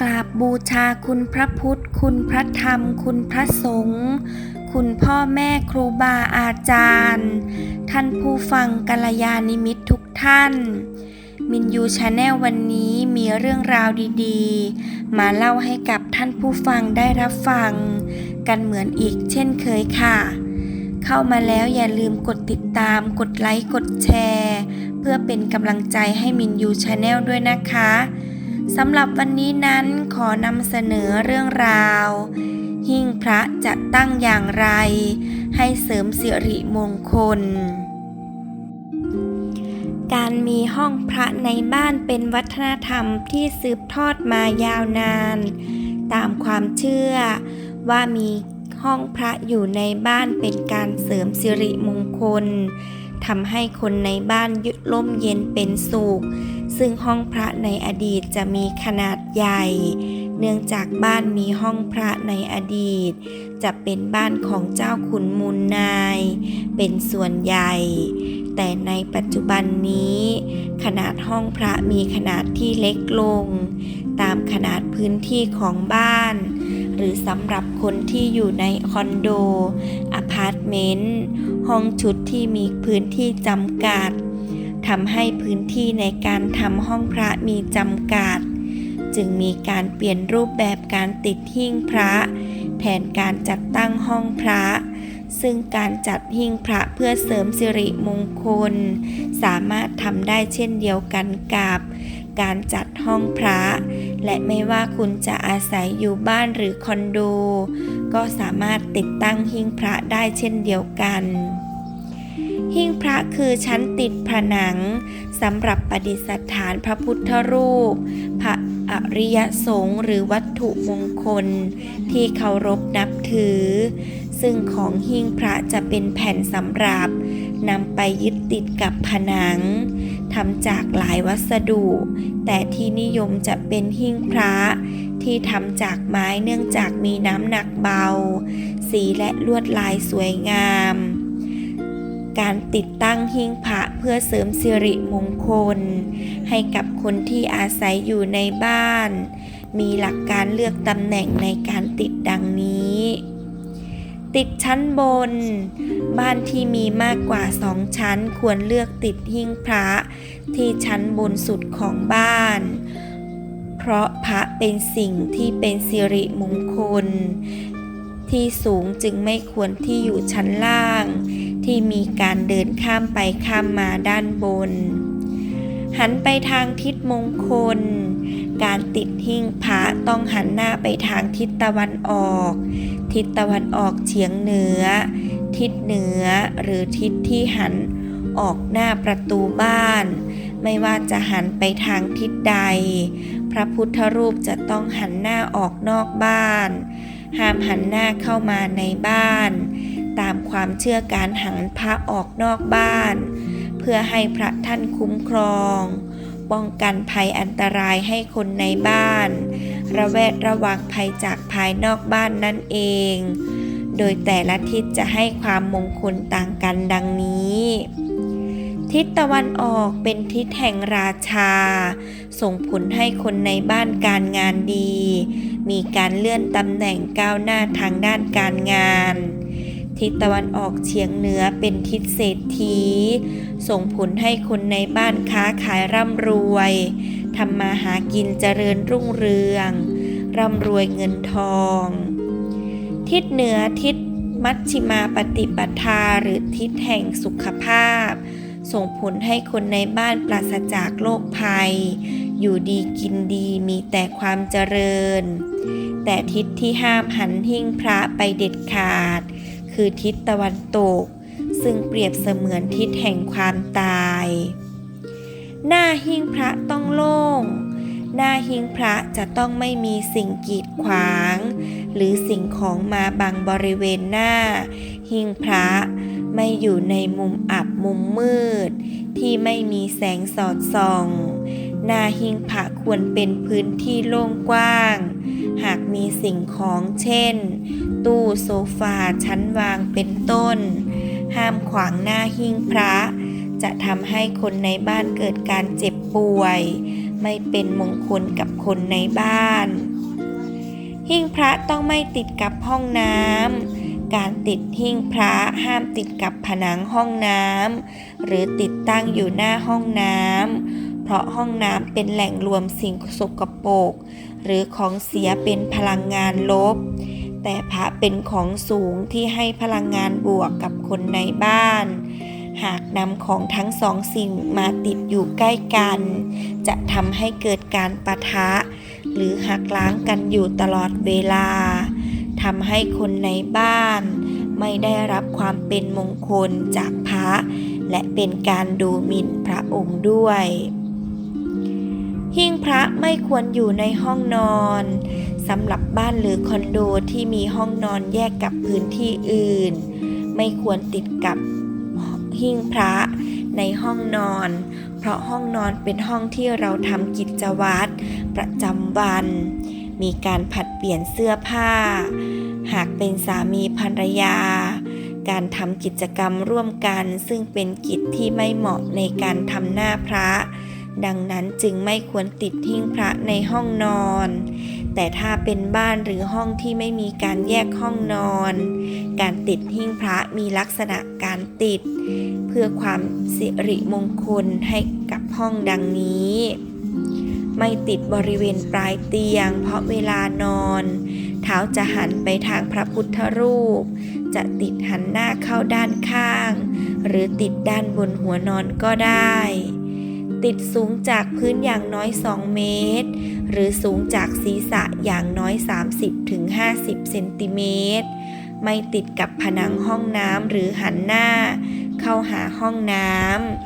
กราบบูชาคุณพระพุทธ คุณพระธรรม คุณพระสงฆ์คุณพ่อแม่ครูบาอาจารย์ ท่านผู้ฟังกัลยาณิมิตรทุกท่าน มินยูชาแนลวันนี้มีเรื่องราวดีๆ มาเล่าให้กับท่านผู้ฟังได้รับฟัง กันเหมือนอีกเช่นเคยค่ะ เข้ามาแล้วอย่าลืมกดติดตาม กดไลค์ กดแชร์ เพื่อเป็นกำลังใจให้มินยูชาแนลด้วยนะคะ สำหรับวันนี้นั้นขอนำเสนอเรื่องราว หิ้งพระจะตั้งอย่างไร ให้เสริมสิริมงคล การมีห้องพระในบ้านเป็นวัฒนธรรมที่สืบทอดมายาวนาน ตามความเชื่อว่ามีห้องพระอยู่ในบ้านเป็นการเสริมสิริมงคลทำให้คนในบ้านยุดล่มเย็นเป็นสุข ซึ่งห้องพระในอดีตจะมีขนาดใหญ่ เนื่องจากบ้านมีห้องพระในอดีต จะเป็นบ้านของเจ้าขุนมูลนาย เป็นส่วนใหญ่ แต่ในปัจจุบันนี้ ขนาดห้องพระมีขนาดที่เล็กลง ตามขนาดพื้นที่ของบ้าน หรือสำหรับคนที่อยู่ในคอนโดอพาร์ตเมนต์ห้องชุดที่มีพื้นที่จำกัด ทำให้พื้นที่ในการทำห้องพระมีจำกัด จึงมีการเปลี่ยนรูปแบบการติดหิ้งพระ แทนการจัดตั้งห้องพระ ซึ่งการจัดหิ้งพระเพื่อเสริมสิริมงคล สามารถทำได้เช่นเดียวกันกับการจัดห้องพระ และไม่ว่าคุณจะอาศัยอยู่บ้านหรือคอนโด ก็สามารถติดตั้งหิ้งพระได้เช่นเดียวกัน หิ้งพระคือชั้นติดผนังสำหรับประดิษฐานพระพุทธรูป พระอริยสงฆ์หรือวัตถุมงคล ที่เคารพนับถือ ซึ่งของหิ้งพระจะเป็นแผ่นสำหรับนำไปยึดติดกับผนังทำจากหลายวัสดุ แต่ที่นิยมจะเป็นหิ้งพระที่ทำจากไม้เนื่องจากมีน้ำหนักเบา สีและลวดลายสวยงาม การติดตั้งหิ้งพระเพื่อเสริมสิริมงคล ให้กับคนที่อาศัยอยู่ในบ้าน มีหลักการเลือกตำแหน่งในการติดดังนี้ ติดชั้นบน บ้านที่มีมากกว่าสองชั้นควรเลือกติดหิ้งพระที่ชั้นบนสุดของบ้าน เพราะพระเป็นสิ่งที่เป็นสิริมงคล ที่สูงจึงไม่ควรที่อยู่ชั้นล่าง ที่มีการเดินข้ามไปข้ามมาด้านบน หันไปทางทิศมงคล การติดหิ้งพระต้องหันหน้าไปทางทิศตะวันออก ทิศตะวันออกเฉียงเหนือ ทิศเหนือหรือทิศที่หันออกหน้าประตูบ้าน ไม่ว่าจะหันไปทางทิศใด พระพุทธรูปจะต้องหันหน้าออกนอกบ้าน ห้ามหันหน้าเข้ามาในบ้าน ตามความเชื่อการหันพระออกนอกบ้าน เพื่อให้พระท่านคุ้มครอง ป้องกันภัยอันตรายให้คนในบ้าน ระแวดระวังภัยจากภายนอกบ้านนั่นเอง โดยแต่ละทิศจะให้ความมงคลต่างกันดังนี้ทิศตะวันออกเป็นทิศแห่งราชา ส่งผลให้คนในบ้านการงานดี มีการเลื่อนตำแหน่งก้าวหน้าทางด้านการงาน ทิศตะวันออกเฉียงเหนือเป็นทิศเศรษฐี ส่งผลให้คนในบ้านค้าขายร่ำรวยทำมาหากินเจริญรุ่งเรือง ร่ำรวยเงินทอง ทิศเหนือทิศมัชชิมาปฏิปทาหรือทิศแห่งสุขภาพ ส่งผลให้คนในบ้านปราศจากโรคภัย อยู่ดีกินดีมีแต่ความเจริญ แต่ทิศที่ห้ามหันหิ้งพระไปเด็ดขาด คือทิศตะวันตก ซึ่งเปรียบเสมือนทิศแห่งความตาย หน้าหิ้งพระต้องโล่ง หน้าหิ้งพระจะต้องไม่มีสิ่งกีดขวาง หรือสิ่งของมาบังบริเวณหน้า หิ้งพระไม่อยู่ในมุมอับมุมมืด ที่ไม่มีแสงสอดส่องหน้าหิ้งพระควรเป็นพื้นที่โล่งกว้าง หากมีสิ่งของเช่น ตู้โซฟาชั้นวางเป็นต้น ห้ามขวางหน้าหิ้งพระ จะทำให้คนในบ้านเกิดการเจ็บป่วย ไม่เป็นมงคลกับคนในบ้าน หิ้งพระต้องไม่ติดกับห้องน้ำการติดหิ้งพระห้ามติดกับผนังห้องน้ำหรือติดตั้งอยู่หน้าห้องน้ำเพราะห้องน้ำเป็นแหล่งรวมสิ่งสกปรกหรือของเสียเป็นพลังงานลบ แต่พระเป็นของสูงที่ให้พลังงานบวกกับคนในบ้าน หากนำของทั้งสองสิ่งมาติดอยู่ใกล้กัน จะทำให้เกิดการปะทะ หรือหักล้างกันอยู่ตลอดเวลาทำให้คนในบ้าน ไม่ได้รับความเป็นมงคลจากพระ และเป็นการดูหมิ่นพระองค์ด้วย หิ้งพระไม่ควรอยู่ในห้องนอน สำหรับบ้านหรือคอนโดที่มีห้องนอนแยกกับพื้นที่อื่น ไม่ควรติดกับหิ้งพระในห้องนอน เพราะห้องนอนเป็นห้องที่เราทำกิจวัตรประจำวัน มีการผัดเปลี่ยนเสื้อผ้า หากเป็นสามีภรรยา การทำกิจกรรมร่วมกัน ซึ่งเป็นกิจที่ไม่เหมาะในการทำหน้าพระ ดังนั้นจึงไม่ควรติดหิ้งพระในห้องนอน แต่ถ้าเป็นบ้านหรือห้องที่ไม่มีการแยกห้องนอน การติดหิ้งพระมีลักษณะการติด เพื่อความสิริมงคลให้กับห้องดังนี้ ไม่ติดบริเวณปลายเตียง เพราะเวลานอน เท้าจะหันไปทางพระพุทธรูป จะติดหันหน้าเข้าด้านข้าง หรือติดด้านบนหัวนอนก็ได้ ติดสูงจากพื้นอย่างน้อย 2 เมตร หรือสูงจากศีรษะอย่างน้อย 30-50 เซนติเมตร ไม่ติดกับผนังห้องน้ำหรือหันหน้า เข้าหาห้องน้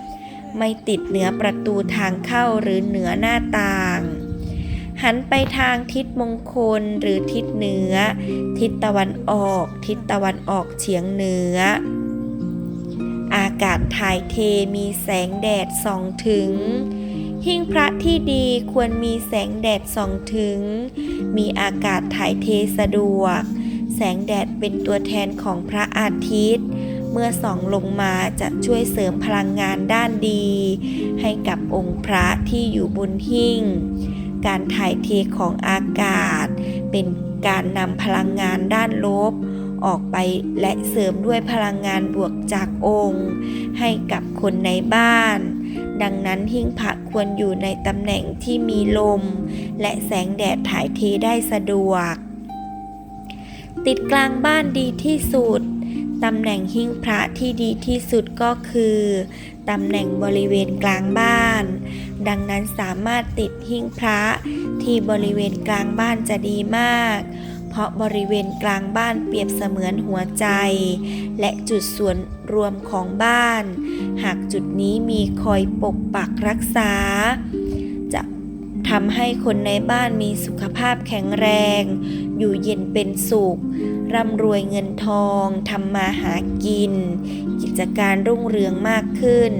ำ ไม่ติดเหนือประตูทางเข้าหรือเหนือหน้าต่าง หันไปทางทิศมงคลหรือทิศเหนือ ทิศตะวันออก ทิศตะวันออกเฉียงเหนือ อากาศถ่ายเทมีแสงแดดส่องถึง หิ้งพระที่ดีควรมีแสงแดดส่องถึง มีอากาศถ่ายเทสะดวก แสงแดดเป็นตัวแทนของพระอาทิตย์ เมื่อส่องลงมาจะช่วยเสริมพลังงานด้านดี ให้กับองค์พระที่อยู่บนหิ้ง การถ่ายเทของอากาศ เป็นการนำพลังงานด้านลบ ออกไปและเสริมด้วยพลังงานบวกจากองค์ ให้กับคนในบ้าน ดังนั้นหิ้งพระควรอยู่ในตำแหน่งที่มีลม และแสงแดดถ่ายเทได้สะดวก ติดกลางบ้านดีที่สุดตำแหน่งหิ้งพระที่ดีที่สุดก็คือตำแหน่งบริเวณกลางบ้าน ดังนั้นสามารถติดหิ้งพระที่บริเวณกลางบ้านจะดีมาก เพราะบริเวณกลางบ้านเปรียบเสมือนหัวใจ และจุดส่วนรวมของบ้าน หากจุดนี้มีคอยปกปักรักษา จะทำให้คนในบ้านมีสุขภาพแข็งแรง อยู่เย็นเป็นสุข ร่ำรวยเงินทองทำมาหากิน กิจการรุ่งเรืองมากขึ้น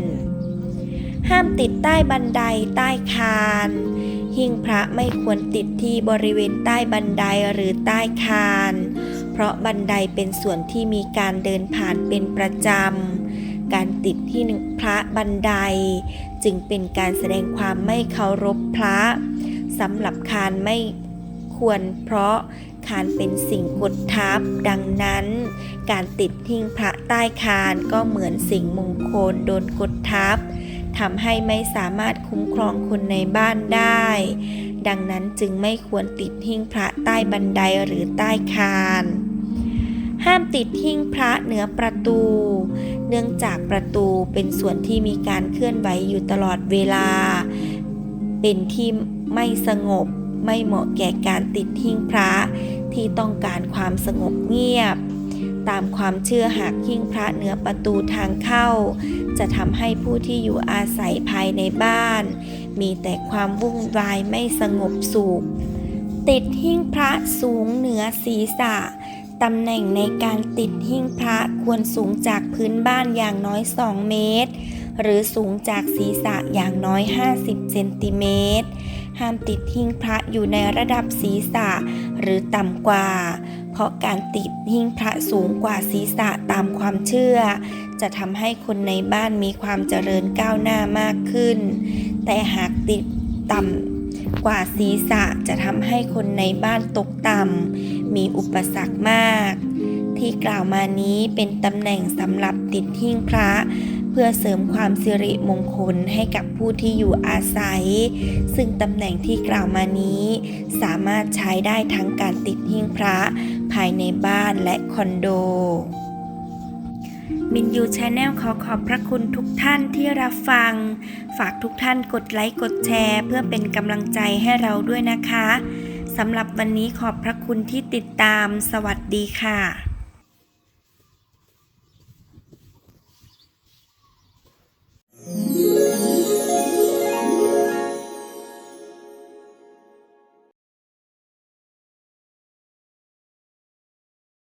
ห้ามติดใต้บันไดใต้คาน หิ้งพระไม่ควรติดที่บริเวณใต้บันไดหรือใต้คาน เพราะบันไดเป็นส่วนที่มีการเดินผ่านเป็นประจำ การติดที่พระบันได จึงเป็นการแสดงความไม่เคารพพระสำหรับคานไม่ควรเพราะคานเป็นสิ่งกดทับ ดังนั้น การติดหิ้งพระใต้คานก็เหมือนสิ่งมงคลโดนกดทับ ทำให้ไม่สามารถคุ้มครองคนในบ้านได้ ดังนั้นจึงไม่ควรติดหิ้งพระใต้บันไดหรือใต้คาน ห้ามติดหิ้งพระเหนือประตู เนื่องจากประตูเป็นส่วนที่มีการเคลื่อนไหวอยู่ตลอดเวลา เป็นที่ไม่สงบไม่เหมาะแก่การติดหิ้งพระที่ต้องการความสงบเงียบ ตามความเชื่อหากหิ้งพระเหนือประตูทางเข้า จะทำให้ผู้ที่อยู่อาศัยภายในบ้าน มีแต่ความวุ่นวายไม่สงบสุข ติดหิ้งพระสูงเหนือศีรษะตำแหน่งในการติดหิ้งพระควรสูงจากพื้นบ้านอย่างน้อย 2 เมตร หรือสูงจากศีรษะอย่างน้อย 50 เซนติเมตร ห้ามติดหิ้งพระอยู่ในระดับศีรษะหรือต่ำกว่า เพราะการติดหิ้งพระสูงกว่าศีรษะตามความเชื่อ จะทำให้คนในบ้านมีความเจริญก้าวหน้ามากขึ้น แต่หากติดต่ำกว่าศีรษะจะทำให้คนในบ้านตกต่ำมีอุปสรรคมาก ที่กล่าวมานี้เป็นตำแหน่งสำหรับติดหิ้งพระเพื่อเสริมความสิริมงคลให้กับผู้ที่อยู่อาศัย ซึ่งตำแหน่งที่กล่าวมานี้ สามารถใช้ได้ทั้งการติดหิ้งพระ ภายในบ้านและคอนโด มินยูชาแนลขอขอบพระคุณทุกท่านที่รับฟัง ฝากทุกท่านกดไลค์กดแชร์ เพื่อเป็นกำลังใจให้เราด้วยนะคะสำหรับวันนี้ขอบพระคุณที่ติดตาม สวัสดีค่ะ